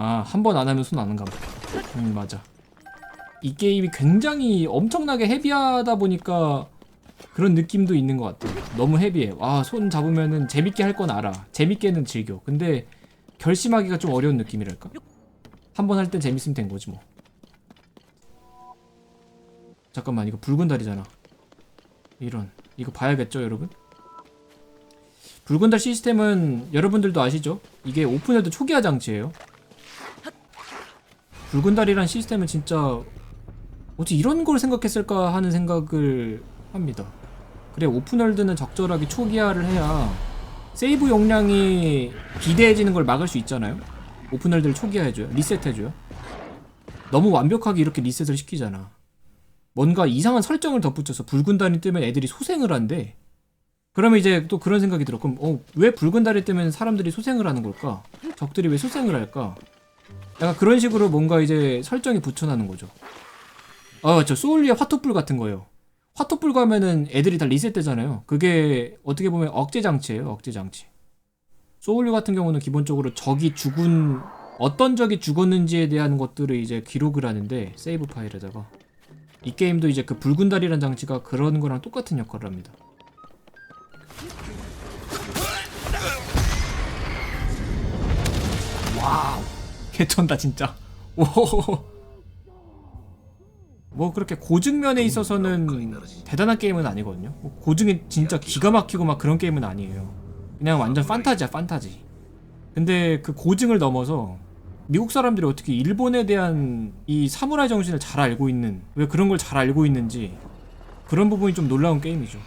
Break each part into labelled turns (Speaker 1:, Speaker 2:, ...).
Speaker 1: 아, 한 번 안 하면 손안 감. 음, 맞아. 이 게임이 굉장히 엄청나게 헤비하다 보니까 그런 느낌도 있는 것 같아. 너무 헤비해. 와, 손 잡으면은 재밌게 할 건 알아. 재밌게는 즐겨. 근데 결심하기가 좀 어려운 느낌이랄까? 한 번 할 땐 재밌으면 된 거지 뭐. 잠깐만, 이거 붉은 달이잖아. 이런. 이거 봐야겠죠, 여러분? 붉은 달 시스템은 여러분들도 아시죠? 이게 오픈월드 초기화 장치예요. 붉은 달이란 시스템은 진짜 어찌 이런 걸 생각했을까 하는 생각을 합니다. 그래 오픈월드는 적절하게 초기화를 해야 세이브 용량이 비대해지는 걸 막을 수 있잖아요. 오픈월드를 초기화해줘요. 리셋해줘요. 너무 완벽하게 이렇게 리셋을 시키잖아. 뭔가 이상한 설정을 덧붙여서 붉은 달이 뜨면 애들이 소생을 한대. 그러면 이제 또 그런 생각이 들어. 그럼 어, 왜 붉은 달이 뜨면 사람들이 소생을 하는 걸까? 적들이 왜 소생을 할까? 약간 그런 식으로 뭔가 이제 설정이 붙여나는 거죠. 아, 저 소울리아 화토불 같은 거예요. 화토불 가면은 애들이 다 리셋되잖아요. 그게 어떻게 보면 억제 장치예요. 억제 장치. 소울류 같은 경우는 기본적으로 적이 죽은 어떤 적이 죽었는지에 대한 것들을 이제 기록을 하는데 세이브 파일에다가 이 게임도 이제 그 붉은 달이라는 장치가 그런 거랑 똑같은 역할을 합니다. 와우 개쩐다 진짜. 오. 뭐 그렇게 고증면에 있어서는 대단한 게임은 아니거든요. 뭐 고증이 진짜 기가 막히고 막 그런 게임은 아니에요. 그냥 완전 판타지야 판타지. 근데 그 고증을 넘어서 미국 사람들이 어떻게 일본에 대한 이 사무라이 정신을 잘 알고 있는 왜 그런 걸 잘 알고 있는지 그런 부분이 좀 놀라운 게임이죠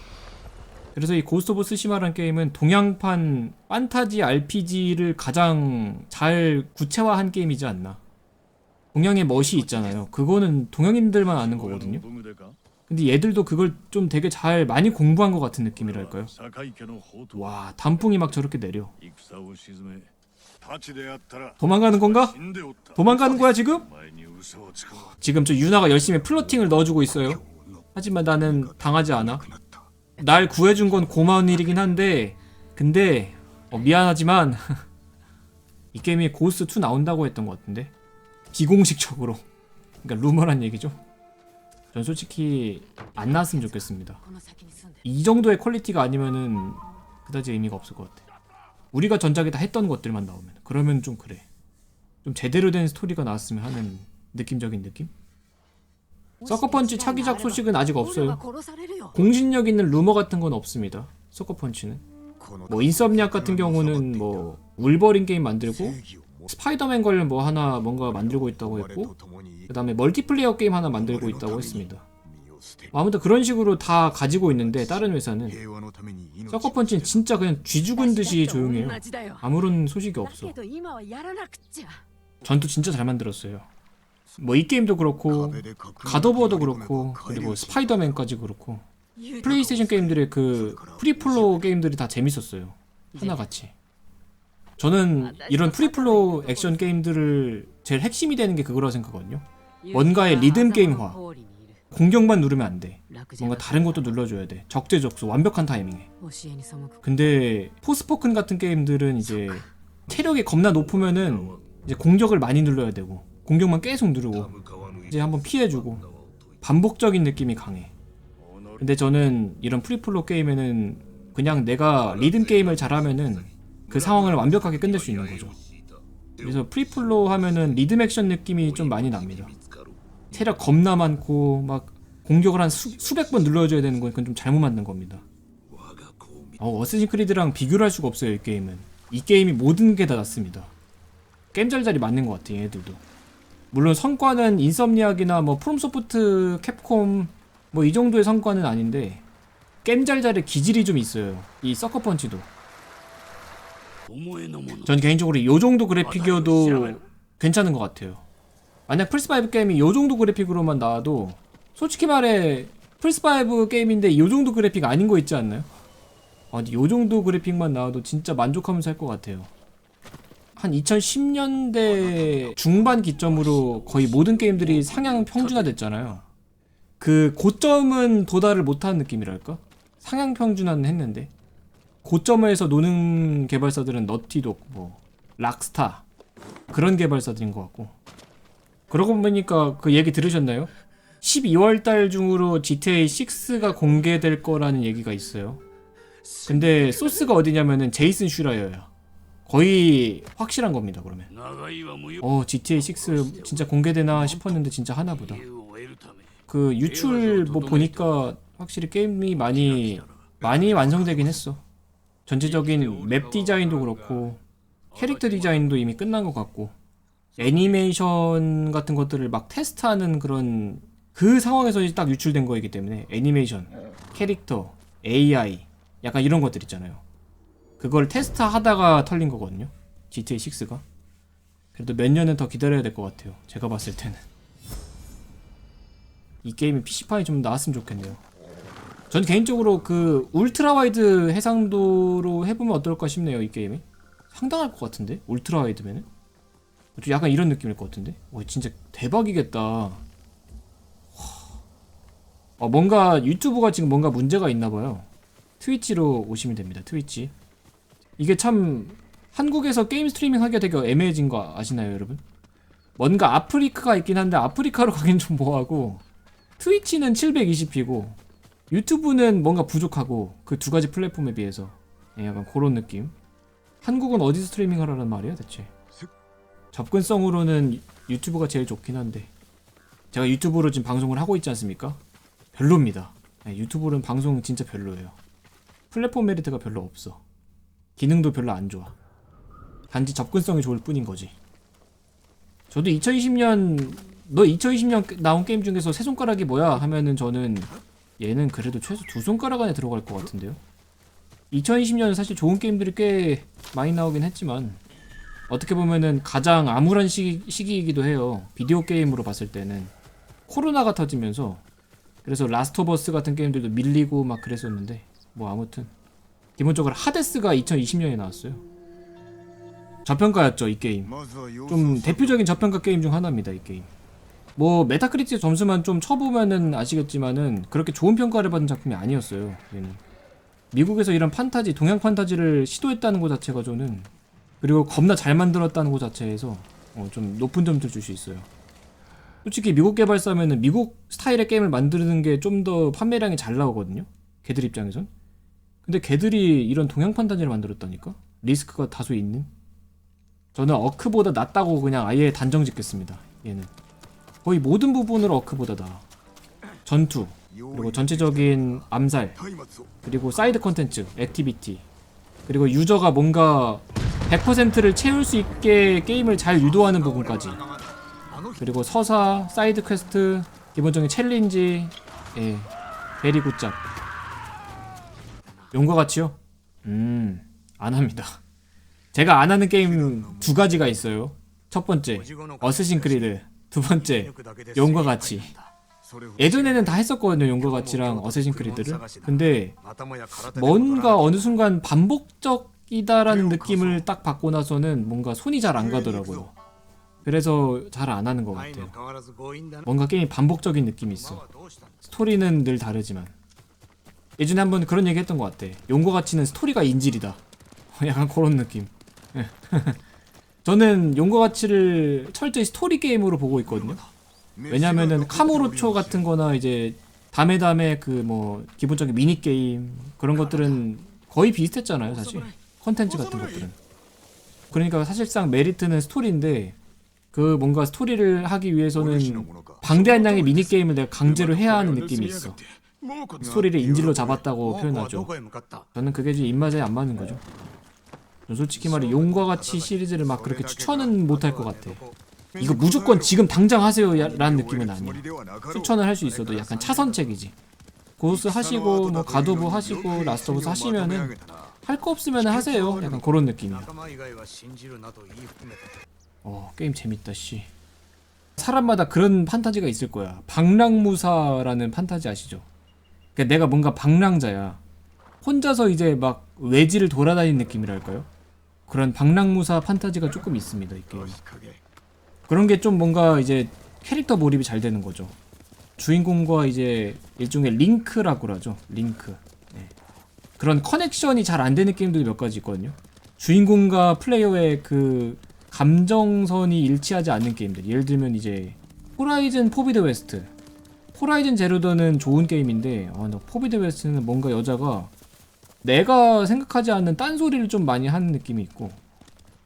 Speaker 1: 그래서 이 고스트 오브 스시마라는 게임은 동양판 판타지 RPG를 가장 잘 구체화한 게임이지 않나. 동양의 멋이 있잖아요. 그거는 동양인들만 아는 거거든요. 근데 얘들도 그걸 좀 되게 잘 많이 공부한 것 같은 느낌이랄까요. 와, 단풍이 막 저렇게 내려. 도망가는 건가? 도망가는 거야 지금? 지금 저 유나가 열심히 플러팅을 넣어주고 있어요. 하지만 나는 당하지 않아. 날 구해준 건 고마운 일이긴 한데 근데 어, 미안하지만 이 게임이 고스트 2 나온다고 했던 것 같은데 비공식적으로 그러니까 루머란 얘기죠. 전 솔직히 안 나왔으면 좋겠습니다. 이 정도의 퀄리티가 아니면은 그다지 의미가 없을 것 같아. 우리가 전작에 다 했던 것들만 나오면 그러면 좀 그래. 좀 제대로 된 스토리가 나왔으면 하는 느낌적인 느낌? 서커펀치 차기작 소식은 아직 없어요. 공신력 있는 루머 같은 건 없습니다. 서커펀치는. 뭐 인썸니악 같은 경우는 뭐 울버린 게임 만들고 스파이더맨 관련 뭐 하나 뭔가 만들고 있다고 했고 그 다음에 멀티플레이어 게임 하나 만들고 있다고 했습니다. 뭐 아무튼 그런 식으로 다 가지고 있는데 다른 회사는 서커펀치는 진짜 그냥 쥐 죽은 듯이 조용해요. 아무런 소식이 없어. 전투 진짜 잘 만들었어요. 뭐 이 게임도 그렇고 가더버도 그렇고 그리고 스파이더맨까지 그렇고. 플레이스테이션 게임들의 그 프리플로 게임들이 다 재밌었어요. 하나같이. 저는 이런 프리플로 액션 게임들을 제일 핵심이 되는 게 그거라고 생각하거든요. 뭔가의 리듬 게임화. 공격만 누르면 안 돼. 뭔가 다른 것도 눌러줘야 돼. 적재적소, 완벽한 타이밍에. 근데 포스포큰 같은 게임들은 이제 체력이 겁나 높으면은 이제 공격을 많이 눌러야 되고. 공격만 계속 누르고 이제 한번 피해주고 반복적인 느낌이 강해. 근데 저는 이런 프리플로 게임에는 그냥 내가 리듬 게임을 잘하면은 그 상황을 완벽하게 끝낼 수 있는 거죠. 그래서 프리플로 하면은 리듬 액션 느낌이 좀 많이 납니다. 체력 겁나 많고 막 공격을 한 수, 수백 번 눌러줘야 되는 건 그건 좀 잘못 만든 겁니다. 어, 어쌔신 크리드랑 비교를 할 수가 없어요, 이 게임은. 이 게임이 모든 게 다 낫습니다. 잘잘이 맞는 것 같아, 얘들도. 물론 성과는 인썸니악이나 뭐 프롬소프트, 캡콤 뭐 이 정도의 성과는 아닌데 게임 잘잘의 기질이 좀 있어요. 이 서커펀치도. 전 개인적으로 이 정도 그래픽이어도 괜찮은 것 같아요. 만약 플스5 게임이 이 정도 그래픽으로만 나와도 솔직히 말해 플스5 게임인데 이 정도 그래픽 아닌 거 있지 않나요? 아, 근데 요 정도 그래픽만 나와도 진짜 만족하면서 할 것 같아요. 한 2010년대 중반 기점으로 거의 모든 게임들이 상향 평준화 됐잖아요. 그 고점은 도달을 못한 느낌이랄까? 상향 평준화는 했는데 고점에서 노는 개발사들은 너티독, 뭐 락스타, 그런 개발사들인 것 같고 그러고 보니까 그 얘기 들으셨나요? 12월 달 중으로 GTA 6가 공개될 거라는 얘기가 있어요. 근데 소스가 어디냐면은 제이슨 슈라이어야. 거의 확실한 겁니다 그러면. 어 GTA 6 진짜 공개되나 싶었는데 진짜 하나보다. 그 유출 뭐 보니까 확실히 게임이 많이 많이 완성되긴 했어. 전체적인 맵 디자인도 그렇고 캐릭터 디자인도 이미 끝난 것 같고 애니메이션 같은 것들을 막 테스트하는 그런 그 상황에서 딱 유출된 거이기 때문에 애니메이션, 캐릭터, AI 약간 이런 것들 있잖아요. 그걸 테스트 하다가 털린 거거든요. GTA 6가. 그래도 몇 년은 더 기다려야 될 것 같아요. 제가 봤을 때는. 이 게임이 PC판이 좀 나왔으면 좋겠네요. 전 개인적으로 그 울트라 와이드 해상도로 해보면 어떨까 싶네요. 이 게임이 상당할 것 같은데 울트라 와이드면은 좀 약간 이런 느낌일 것 같은데. 와 진짜 대박이겠다. 와. 어, 뭔가 유튜브가 지금 뭔가 문제가 있나 봐요. 트위치로 오시면 됩니다. 트위치. 이게 참 한국에서 게임 스트리밍 하기가 되게 애매해진 거 아시나요, 여러분? 뭔가 아프리카가 있긴 한데 아프리카로 가긴 좀 뭐하고 트위치는 720p고 유튜브는 뭔가 부족하고 그 두 가지 플랫폼에 비해서 예, 약간 그런 느낌. 한국은 어디서 스트리밍 하라는 말이야 대체? 접근성으로는 유- 유튜브가 제일 좋긴 한데 제가 유튜브로 지금 방송을 하고 있지 않습니까? 별로입니다. 예, 유튜브는 방송 진짜 별로예요. 플랫폼 메리트가 별로 없어. 기능도 별로 안 좋아. 단지 접근성이 좋을 뿐인 거지. 저도 2020년 너 2020년 나온 게임 중에서 세 손가락이 뭐야 하면은 저는 얘는 그래도 최소 두 손가락 안에 들어갈 것 같은데요. 2020년은 사실 좋은 게임들이 꽤 많이 나오긴 했지만 어떻게 보면은 가장 암울한 시기, 시기이기도 해요. 비디오 게임으로 봤을 때는 코로나가 터지면서 그래서 라스트 오브 어스 같은 게임들도 밀리고 막 그랬었는데 뭐 아무튼 기본적으로 하데스가 2020년에 나왔어요. 저평가였죠 이 게임. 좀 대표적인 저평가 게임 중 하나입니다 이 게임. 뭐 메타크리틱 점수만 좀 쳐보면은 아시겠지만은 그렇게 좋은 평가를 받은 작품이 아니었어요. 얘는 미국에서 이런 판타지, 동양 판타지를 시도했다는 것 자체가 저는 그리고 겁나 잘 만들었다는 것 자체에서 어, 좀 높은 점수를 줄수 있어요. 솔직히 미국 개발사면은 미국 스타일의 게임을 만드는 게 좀 더 판매량이 잘 나오거든요. 걔들 입장에선. 근데 걔들이 이런 동양 판타지를 만들었다니까? 리스크가 다소 있는? 저는 어크보다 낫다고 그냥 아예 단정 짓겠습니다. 얘는. 거의 모든 부분으로 어크보다 나아. 전투, 그리고 전체적인 암살, 그리고 사이드 컨텐츠, 액티비티, 그리고 유저가 뭔가 100%를 채울 수 있게 게임을 잘 유도하는 부분까지. 그리고 서사, 사이드 퀘스트, 기본적인 챌린지, 예, 베리 굿잡. 용과 같이요? 음, 안 합니다. 제가 안 하는 게임 두 가지가 있어요. 첫 번째, 어쌔신 크리드. 두 번째, 용과 같이. 예전에는 다 했었거든요, 용과 같이랑 어쌔신 크리드를. 근데 뭔가 어느 순간 반복적이다라는 느낌을 딱 받고 나서는 뭔가 손이 잘 안 가더라고요. 그래서 잘 안 하는 것 같아요. 뭔가 게임이 반복적인 느낌이 있어. 스토리는 늘 다르지만. 예전에 한번 그런 얘기 했던 것 같아. 용과 같이는 스토리가 인질이다. 약간 그런 느낌. 예. 저는 용과 같이를 철저히 스토리 게임으로 보고 있거든요. 왜냐면은 카무로초 같은 거나 이제 다메 다메 그 뭐 기본적인 미니 게임 그런 것들은 거의 비슷했잖아요, 사실. 컨텐츠 같은 것들은. 그러니까 사실상 메리트는 스토리인데 그 뭔가 스토리를 하기 위해서는 방대한 양의 미니 게임을 내가 강제로 해야 하는 느낌이 있어. 스토리를 인질로 잡았다고 표현하죠. 저는 그게 좀 입맛에 안 맞는 거죠. 전 솔직히 말해 용과 같이 시리즈를 막 그렇게 추천은 못할 것 같아. 이거 무조건 지금 당장 하세요 라는 느낌은 아니야. 추천을 할 수 있어도 약간 차선책이지. 고스 하시고 뭐 가도브 하시고 라스트 오브 스 하시면은 할 거 없으면 하세요. 약간 그런 느낌이야. 어 게임 재밌다 씨. 사람마다 그런 판타지가 있을 거야. 방랑무사라는 판타지 아시죠? 그러니까 내가 뭔가 방랑자야. 혼자서 이제 막 외지를 돌아다니는 느낌이랄까요? 그런 방랑무사 판타지가 조금 있습니다 이 게임. 그런 게 좀 뭔가 이제 캐릭터 몰입이 잘 되는 거죠. 주인공과 이제 일종의 링크라고 하죠. 링크. 네. 그런 커넥션이 잘 안 되는 게임들이 몇 가지 있거든요. 주인공과 플레이어의 그 감정선이 일치하지 않는 게임들 예를 들면 이제 호라이즌 포비드 웨스트 호라이즌 제로더는 좋은 게임인데 아, 나 포비드 웨스트는 뭔가 여자가 내가 생각하지 않는 딴소리를 좀 많이 하는 느낌이 있고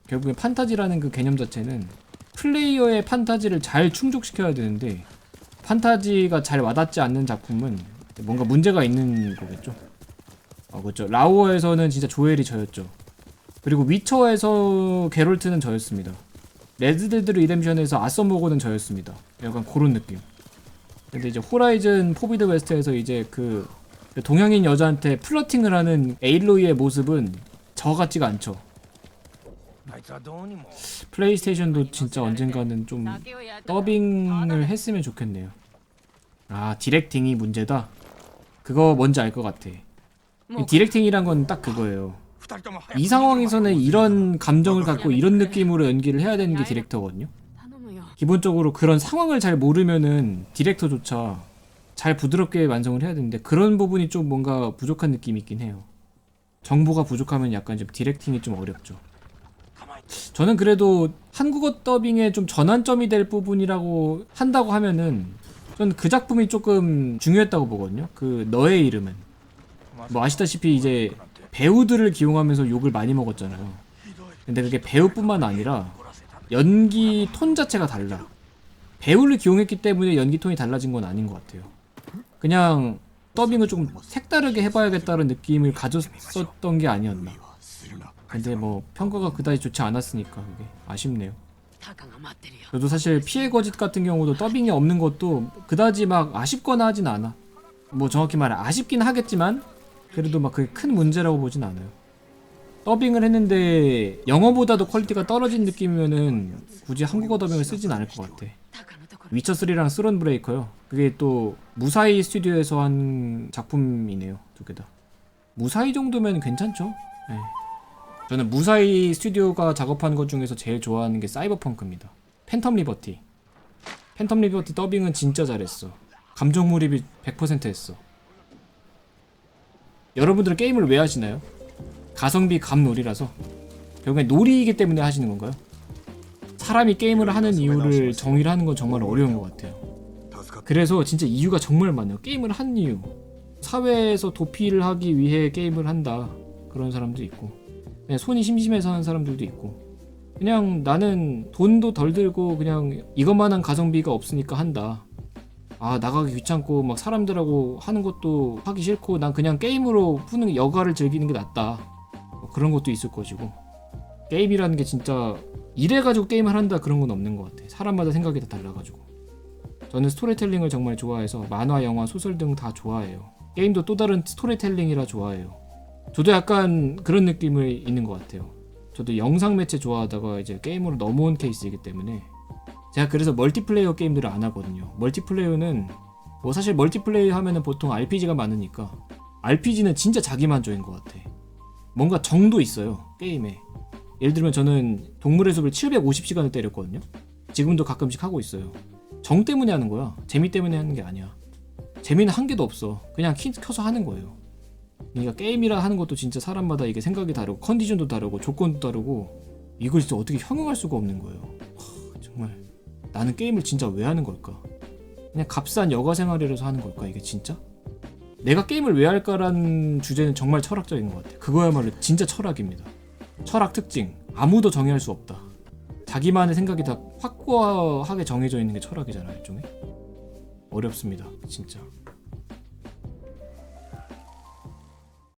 Speaker 1: 결국에 판타지라는 그 개념 자체는 플레이어의 판타지를 잘 충족시켜야 되는데 판타지가 잘 와닿지 않는 작품은 뭔가 문제가 있는 거겠죠. 어, 그렇죠. 라오어에서는 진짜 조엘이 저였죠. 그리고 위쳐에서 게롤트는 저였습니다. 레드데드 리뎀션에서 아썸모고는 저였습니다. 약간 그런 느낌. 근데 이제 호라이즌 포비드 웨스트에서 이제 그 동양인 여자한테 플러팅을 하는 에일로이의 모습은 저 같지가 않죠. 플레이스테이션도 진짜 언젠가는 좀 더빙을 했으면 좋겠네요. 아 디렉팅이 문제다. 그거 뭔지 알 것 같아. 뭐 그 디렉팅이란 건 딱 그거예요. 이 상황에서는 이런 감정을 갖고 이런 느낌으로 연기를 해야 되는 게 디렉터거든요. 기본적으로 그런 상황을 잘 모르면은 디렉터조차 잘 부드럽게 완성을 해야 되는데 그런 부분이 좀 뭔가 부족한 느낌이 있긴 해요. 정보가 부족하면 약간 좀 디렉팅이 좀 어렵죠. 저는 그래도 한국어 더빙의 좀 전환점이 될 부분이라고 한다고 하면은 저는 그 작품이 조금 중요했다고 보거든요. 그 너의 이름은 뭐 아시다시피 이제 배우들을 기용하면서 욕을 많이 먹었잖아요. 근데 그게 배우뿐만 아니라 연기 톤 자체가 달라. 배우를 기용했기 때문에 연기 톤이 달라진 건 아닌 것 같아요. 그냥 더빙을 조금 색다르게 해봐야겠다는 느낌을 가졌었던 게 아니었나. 근데 뭐 평가가 그다지 좋지 않았으니까 그게 아쉽네요. 저도 사실 피해 거짓 같은 경우도 더빙이 없는 것도 그다지 막 아쉽거나 하진 않아. 뭐 정확히 말해 아쉽긴 하겠지만 그래도 막 그게 큰 문제라고 보진 않아요. 더빙을 했는데 영어보다도 퀄리티가 떨어진 느낌이면은 굳이 한국어 더빙을 쓰진 않을 것 같아. 위쳐 3랑 스론 브레이커요. 그게 또 무사히 스튜디오에서 한 작품이네요. 두 개 다. 무사히 정도면 괜찮죠? 네. 저는 무사히 스튜디오가 작업한 것 중에서 제일 좋아하는 게 사이버펑크입니다. 팬텀 리버티. 팬텀 리버티 더빙은 진짜 잘했어. 감정 몰입이 100% 했어. 여러분들은 게임을 왜 하시나요? 가성비 감놀이라서 결국엔 놀이이기 때문에 하시는 건가요? 사람이 게임을 하는 이유를 정의를 하는 건 정말 어려운 것 같아요. 그래서 진짜 이유가 정말 많아요. 게임을 한 이유. 사회에서 도피를 하기 위해 게임을 한다. 그런 사람도 있고. 그냥 손이 심심해서 하는 사람들도 있고. 그냥 나는 돈도 덜 들고 그냥 이것만한 가성비가 없으니까 한다. 아, 나가기 귀찮고 막 사람들하고 하는 것도 하기 싫고 난 그냥 게임으로 푸는 여가를 즐기는 게 낫다. 뭐 그런 것도 있을 것이고. 게임이라는 게 진짜 이래가지고 게임을 한다 그런 건 없는 것 같아. 사람마다 생각이 다 달라가지고. 저는 스토리텔링을 정말 좋아해서 만화, 영화, 소설 등 다 좋아해요. 게임도 또 다른 스토리텔링이라 좋아해요. 저도 약간 그런 느낌을 있는 것 같아요. 저도 영상 매체 좋아하다가 이제 게임으로 넘어온 케이스이기 때문에 제가 그래서 멀티플레이어 게임들을 안 하거든요. 멀티플레이어는 뭐 사실 멀티플레이어 하면은 보통 RPG가 많으니까 RPG는 진짜 자기 만족인 것 같아. 뭔가 정도 있어요 게임에. 예를 들면 저는 동물의 숲을 750시간을 때렸거든요. 지금도 가끔씩 하고 있어요. 정 때문에 하는 거야. 재미 때문에 하는 게 아니야. 재미는 한 개도 없어. 그냥 키, 켜서 하는 거예요. 그러니까 게임이라 하는 것도 진짜 사람마다 이게 생각이 다르고 컨디션도 다르고 조건도 다르고 이걸 진짜 어떻게 형용할 수가 없는 거예요. 하, 정말 나는 게임을 진짜 왜 하는 걸까? 그냥 값싼 여가 생활이라서 하는 걸까 이게 진짜? 내가 게임을 왜 할까라는 주제는 정말 철학적인 것 같아. 그거야말로 진짜 철학입니다. 철학 특징 아무도 정의할 수 없다. 자기만의 생각이 다 확고하게 정해져 있는 게 철학이잖아 일종의. 어렵습니다 진짜.